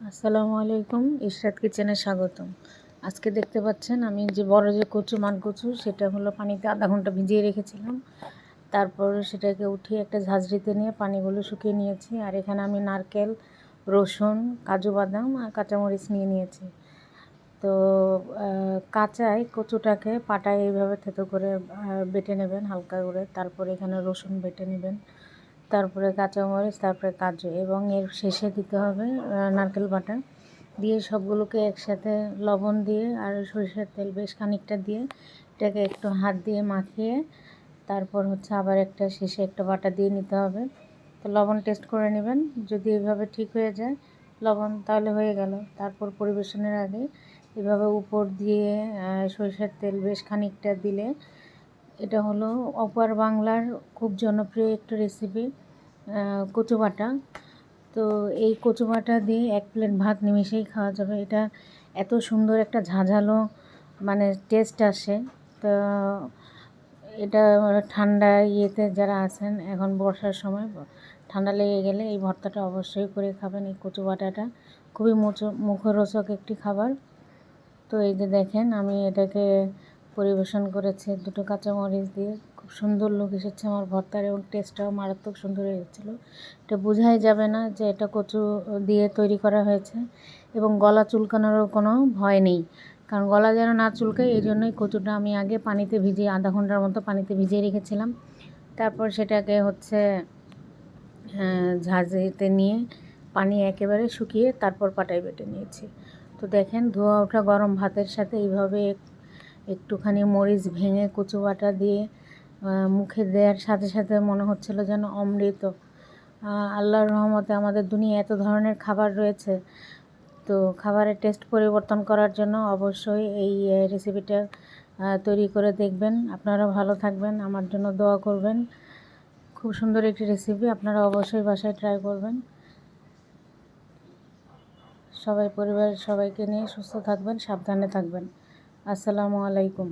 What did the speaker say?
আসসালামু আলাইকুম, ইশরাত কিচেনে স্বাগতম। আজকে দেখতে পাচ্ছেন আমি যে বড় যে কচু, মান কচু, সেটা হলো পানিতে আধা ঘণ্টা ভিজিয়ে রেখেছিলাম। তারপর সেটাকে উঠিয়ে একটা ঝাঁঝরিতে নিয়ে পানিগুলো শুকিয়ে নিয়েছি। আর এখানে আমি নারকেল, রসুন, কাজু বাদাম আর কাঁচামরিচ নিয়ে নিয়েছি। তো কাঁচায় কচুটাকে পাটায় এইভাবে থেতো করে বেটে নেবেন হালকা করে। তারপর এখানে রসুন বেটে নেবেন। তারপরে কাঁচামরিচ, তারপরে কাজু এবং এর শেষে দিতে হবে নারকেল বাটা। দিয়ে সবগুলোকে একসাথে লবণ দিয়ে আর সরিষার তেল বেশ খানিকটা দিয়ে এটাকে একটু হাত দিয়ে মাখিয়ে তারপর হচ্ছে আবার একটা শেষে একটা বাটা দিয়ে নিতে হবে। তো লবণ টেস্ট করে নেবেন। যদি এভাবে ঠিক হয়ে যায়, লবণ তাহলে হয়ে গেল। তারপর পরিবেশনের আগে এভাবে উপর দিয়ে সরিষার তেল বেশ খানিকটা দিলে এটা হলো অপার বাংলার খুব জনপ্রিয় একটা রেসিপি কচু বাটা। তো এই কচু বাটা দিয়ে এক প্লেট ভাত নিমিশেই খাওয়া যাবে। এটা এত সুন্দর একটা ঝাঁঝালো মানে টেস্ট আসে। তো এটা ঠান্ডা ইয়েতে যারা আছেন, এখন বর্ষার সময় ঠান্ডা লেগে গেলে এই ভর্তাটা অবশ্যই করে খাবেন। এই কচু বাটাটা খুবই মুখরোচক একটি খাবার। তো এই যে দেখেন, আমি এটাকে পরিবেশন করেছে। দুটো কাঁচামরিচ দিয়ে খুব সুন্দর লোক এসেছে আমার ভর্তার এবং টেস্টটাও মারাত্মক সুন্দর হয়েছিল এটা বোঝাই যাবে না যে এটা কচু দিয়ে তৈরি করা হয়েছে এবং গলা চুলকানোরও কোনো ভয় নেই। কারণ গলা যেন না চুলকায় এই জন্যই কচুটা আমি আগে পানিতে ভিজিয়ে, আধা ঘণ্টার মতো পানিতে ভিজিয়ে রেখেছিলাম। তারপর সেটাকে হচ্ছে ঝাঁঝিতে নিয়ে পানি একেবারে শুকিয়ে তারপর পাটায় বেটে নিয়েছি। তো দেখেন ধোয়া ওঠা গরম ভাতের সাথে এইভাবে একটুখানি মরিচ ভেঙে কচু বাটা দিয়ে মুখে দেওয়ার সাথে সাথে মনে হচ্ছিল যেন অমৃত। আল্লাহর রহমতে আমাদের দুনিয়া এত ধরনের খাবার রয়েছে। তো খাবারের টেস্ট পরিবর্তন করার জন্য অবশ্যই এই রেসিপিটা তৈরি করে দেখবেন। আপনারা ভালো থাকবেন, আমার জন্য দোয়া করবেন। খুব সুন্দর একটি রেসিপি আপনারা অবশ্যই বাসায় ট্রাই করবেন। সবাই পরিবারের সবাইকে নিয়ে সুস্থ থাকবেন, সাবধানে থাকবেন। আসসালামু আলাইকুম।